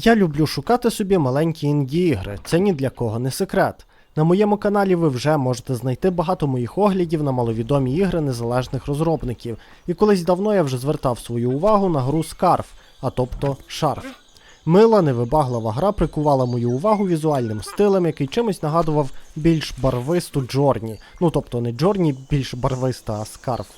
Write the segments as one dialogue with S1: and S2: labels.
S1: Я люблю шукати собі маленькі інді-ігри, це ні для кого не секрет. На моєму каналі ви вже можете знайти багато моїх оглядів на маловідомі ігри незалежних розробників, і колись давно я вже звертав свою увагу на гру Scarf, а тобто шарф. Мила невибаглива гра прикувала мою увагу візуальним стилем, який чимось нагадував більш барвисту Джорні. Ну тобто не Джорні більш барвиста, а Скарф.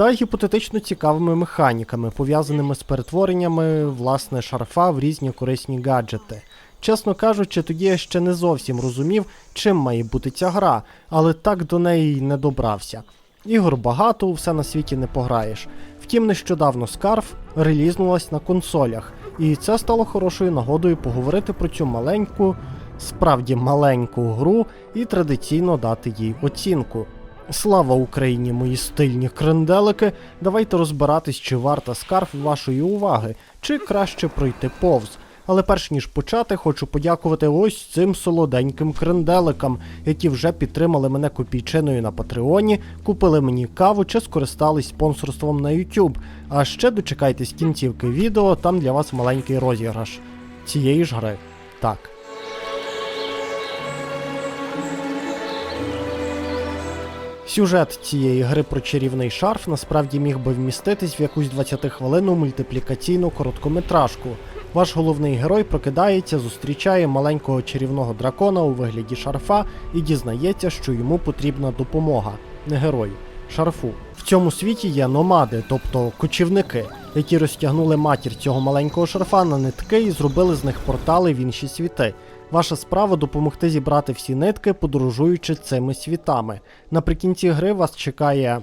S1: Та гіпотетично цікавими механіками, пов'язаними з перетвореннями власне шарфа в різні корисні гаджети. Чесно кажучи, тоді я ще не зовсім розумів, чим має бути ця гра, але так до неї й не добрався. Ігор багато, все на світі не пограєш. Втім, нещодавно Scarf релізнулась на консолях, і це стало хорошою нагодою поговорити про цю маленьку, справді маленьку гру і традиційно дати їй оцінку. Слава Україні, мої стильні кренделики! Давайте розбиратись, чи варта скарф вашої уваги, чи краще пройти повз. Але перш ніж почати, хочу подякувати ось цим солоденьким кренделикам, які вже підтримали мене копійчиною на Патреоні, купили мені каву чи скористались спонсорством на YouTube. А ще дочекайтесь кінцівки відео, там для вас маленький розіграш цієї ж гри. Так. Сюжет цієї гри про чарівний шарф насправді міг би вміститись в якусь 20-хвилинну мультиплікаційну короткометражку. Ваш головний герой прокидається, зустрічає маленького чарівного дракона у вигляді шарфа і дізнається, що йому потрібна допомога, не герой, шарфу. В цьому світі є номади, тобто кочівники, які розтягнули матір цього маленького шарфа на нитки і зробили з них портали в інші світи. Ваша справа допомогти зібрати всі нитки, подорожуючи цими світами. Наприкінці гри вас чекає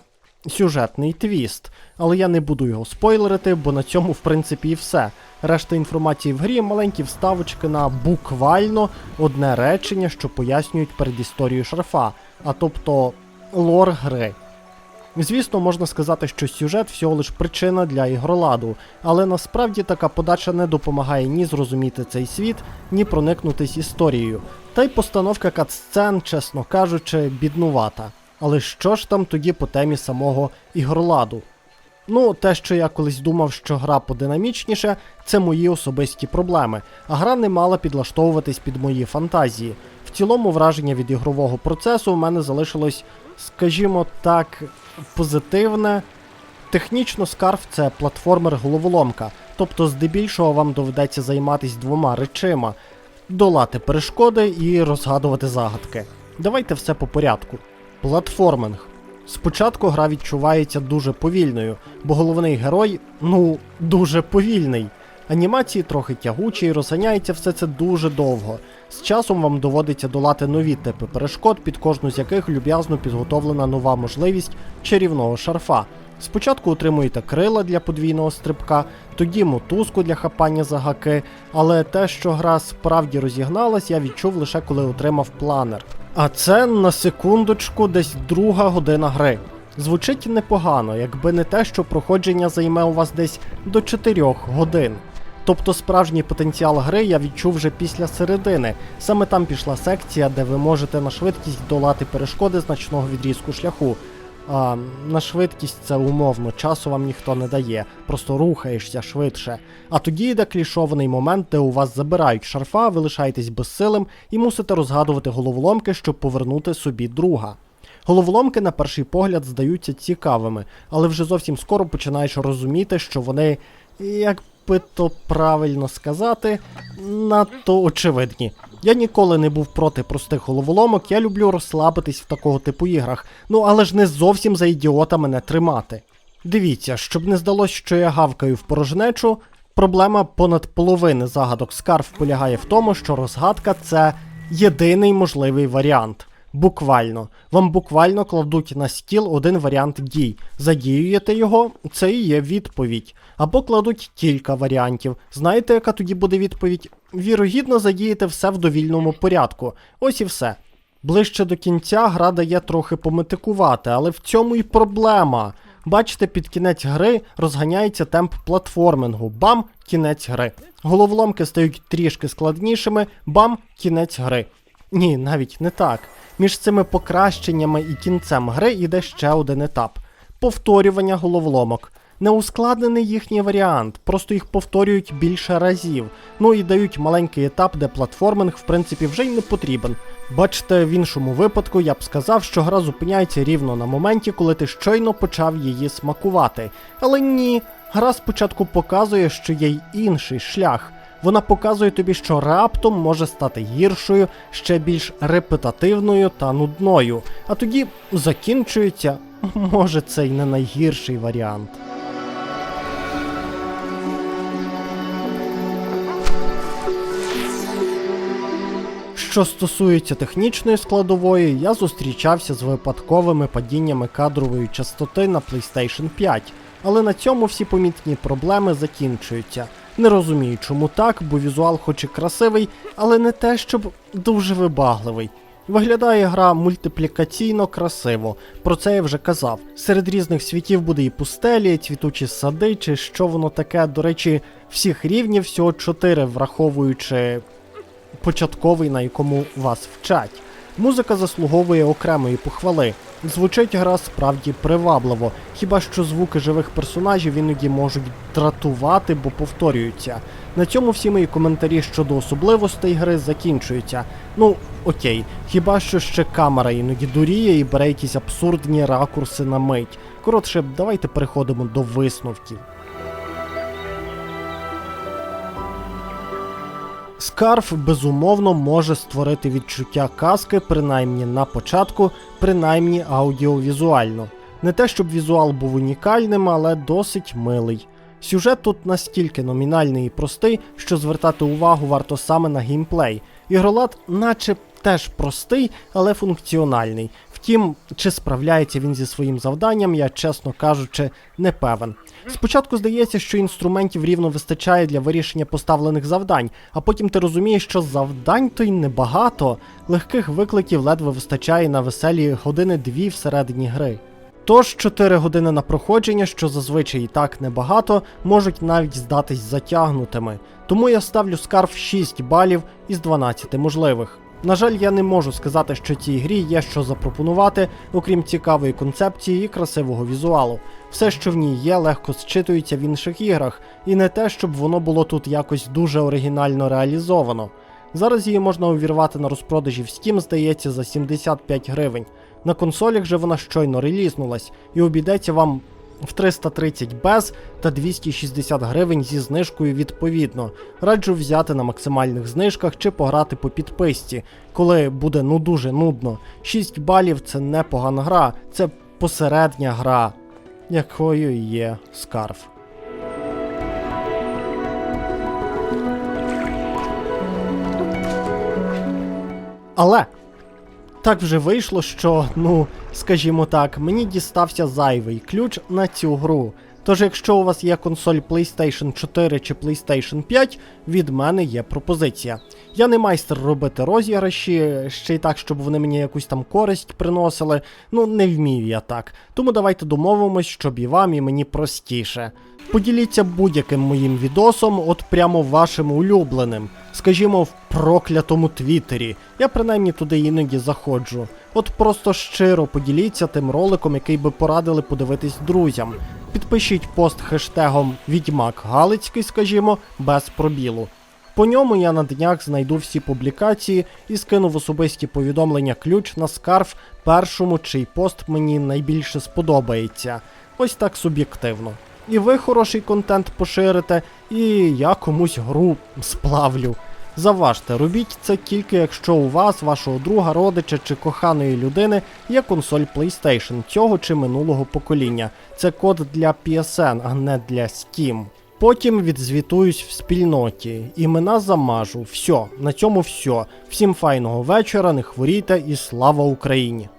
S1: сюжетний твіст, але я не буду його спойлерити, бо на цьому, в принципі, і все. Решта інформації в грі маленькі вставочки на буквально одне речення, що пояснюють передісторію шарфа, а тобто лор гри. Звісно, можна сказати, що сюжет всього лиш причина для ігроладу, але насправді така подача не допомагає ні зрозуміти цей світ, ні проникнутись історією. Та й постановка катсцен, чесно кажучи, біднувата. Але що ж там тоді по темі самого ігроладу? Ну, те, що я колись думав, що гра подинамічніше, це мої особисті проблеми, а гра не мала підлаштовуватись під мої фантазії. В цілому враження від ігрового процесу в мене залишилось, скажімо так, позитивне. Технічно Scarf – це платформер-головоломка, тобто здебільшого вам доведеться займатися двома речима: долати перешкоди і розгадувати загадки. Давайте все по порядку. Платформинг. Спочатку гра відчувається дуже повільною, бо головний герой, ну, дуже повільний. Анімації трохи тягучі і розганяється все це дуже довго. З часом вам доводиться долати нові типи перешкод, під кожну з яких люб'язно підготовлена нова можливість чарівного шарфа. Спочатку отримуєте крила для подвійного стрибка, тоді мотузку для хапання за гаки, але те, що гра справді розігналась, я відчув лише коли отримав планер. А це на секундочку десь друга година гри. Звучить непогано, якби не те, що проходження займе у вас десь до 4 годин. Тобто справжній потенціал гри я відчув вже після середини. Саме там пішла секція, де ви можете на швидкість долати перешкоди значного відрізку шляху. А, на швидкість це умовно, часу вам ніхто не дає, просто рухаєшся швидше. А тоді йде клішований момент, де у вас забирають шарфа, ви лишаєтесь безсилим і мусите розгадувати головоломки, щоб повернути собі друга. Головоломки на перший погляд здаються цікавими, але вже зовсім скоро починаєш розуміти, що вони, як то правильно сказати, надто очевидні. Я ніколи не був проти простих головоломок, я люблю розслабитись в такого типу іграх, ну але ж не зовсім за ідіота мене тримати. Дивіться, щоб не здалося, що я гавкаю в порожнечу, проблема понад половини загадок Скарф полягає в тому, що розгадка це єдиний можливий варіант. Буквально. Вам буквально кладуть на стіл один варіант дій. Задіюєте його, це і є відповідь. Або кладуть кілька варіантів. Знаєте, яка тоді буде відповідь? Вірогідно, задієте все в довільному порядку. Ось і все. Ближче до кінця гра дає трохи пометикувати, але в цьому і проблема. Бачите, під кінець гри розганяється темп платформингу. Бам, кінець гри. Головоломки стають трішки складнішими, бам, кінець гри. Ні, навіть не так. Між цими покращеннями і кінцем гри йде ще один етап повторювання головоломок. Не ускладнений їхній варіант, просто їх повторюють більше разів. Ну і дають маленький етап, де платформинг в принципі вже й не потрібен. Бачите, в іншому випадку я б сказав, що гра зупиняється рівно на моменті, коли ти щойно почав її смакувати. Але ні, гра спочатку показує, що є й інший шлях. Вона показує тобі, що раптом може стати гіршою, ще більш репетативною та нудною. А тоді закінчується, може, це й не найгірший варіант. Що стосується технічної складової, я зустрічався з випадковими падіннями кадрової частоти на PlayStation 5, але на цьому всі помітні проблеми закінчуються. Не розумію, чому так, бо візуал хоч і красивий, але не те, щоб дуже вибагливий. Виглядає гра мультиплікаційно красиво, про це я вже казав. Серед різних світів буде і пустелі, і цвітучі сади, чи що воно таке, до речі, всіх рівнів всього 4, враховуючи початковий, на якому вас вчать. Музика заслуговує окремої похвали. Звучить гра справді привабливо, хіба що звуки живих персонажів іноді можуть дратувати, бо повторюються. На цьому всі мої коментарі щодо особливостей гри закінчуються. Ну, окей, хіба що ще камера іноді дуріє і бере якісь абсурдні ракурси на мить. Коротше, давайте переходимо до висновків. Скарф безумовно може створити відчуття казки, принаймні на початку, принаймні аудіовізуально. Не те, щоб візуал був унікальним, але досить милий. Сюжет тут настільки номінальний і простий, що звертати увагу варто саме на геймплей. Ігролад, наче теж простий, але функціональний. Втім, чи справляється він зі своїм завданням, я, чесно кажучи, не певен. Спочатку здається, що інструментів рівно вистачає для вирішення поставлених завдань, а потім ти розумієш, що завдань то й небагато, легких викликів ледве вистачає на веселі години-дві всередині гри. Тож 4 години на проходження, що зазвичай і так небагато, можуть навіть здатись затягнутими. Тому я ставлю скарф 6 балів із 12 можливих. На жаль, я не можу сказати, що цій грі є що запропонувати, окрім цікавої концепції і красивого візуалу. Все, що в ній є, легко зчитується в інших іграх, і не те, щоб воно було тут якось дуже оригінально реалізовано. Зараз її можна увірвати на розпродажі в Steam, здається, за 75 гривень. На консолях же вона щойно релізнулась і обійдеться вам в 330 без та 260 гривень зі знижкою відповідно. Раджу взяти на максимальних знижках чи пограти по підписці, коли буде ну дуже нудно. 6 балів це непогана гра, це посередня гра, якою є скарф. Але так вже вийшло, що, ну, скажімо так, мені дістався зайвий ключ на цю гру. Тож, якщо у вас є консоль PlayStation 4 чи PlayStation 5, від мене є пропозиція. Я не майстер робити розіграші, ще й так, щоб вони мені якусь там користь приносили. Ну, не вмію я так. Тому давайте домовимось, щоб і вам, і мені простіше. Поділіться будь-яким моїм відосом, от прямо вашим улюбленим. Скажімо, в проклятому Твіттері. Я принаймні туди іноді заходжу. От просто щиро поділіться тим роликом, який би порадили подивитись друзям. Підпишіть пост хештегом Відьмак Галицький, скажімо, без пробілу. По ньому я на днях знайду всі публікації і скину в особисті повідомлення ключ на скарф першому, чий пост мені найбільше сподобається. Ось так суб'єктивно. І ви хороший контент поширите, і я комусь гру сплавлю. Заважте, робіть це тільки якщо у вас, вашого друга, родича чи коханої людини є консоль PlayStation цього чи минулого покоління. Це код для PSN, а не для Steam. Потім відзвітуюсь в спільноті, імена замажу. Все, на цьому все. Всім файного вечора, не хворійте і слава Україні!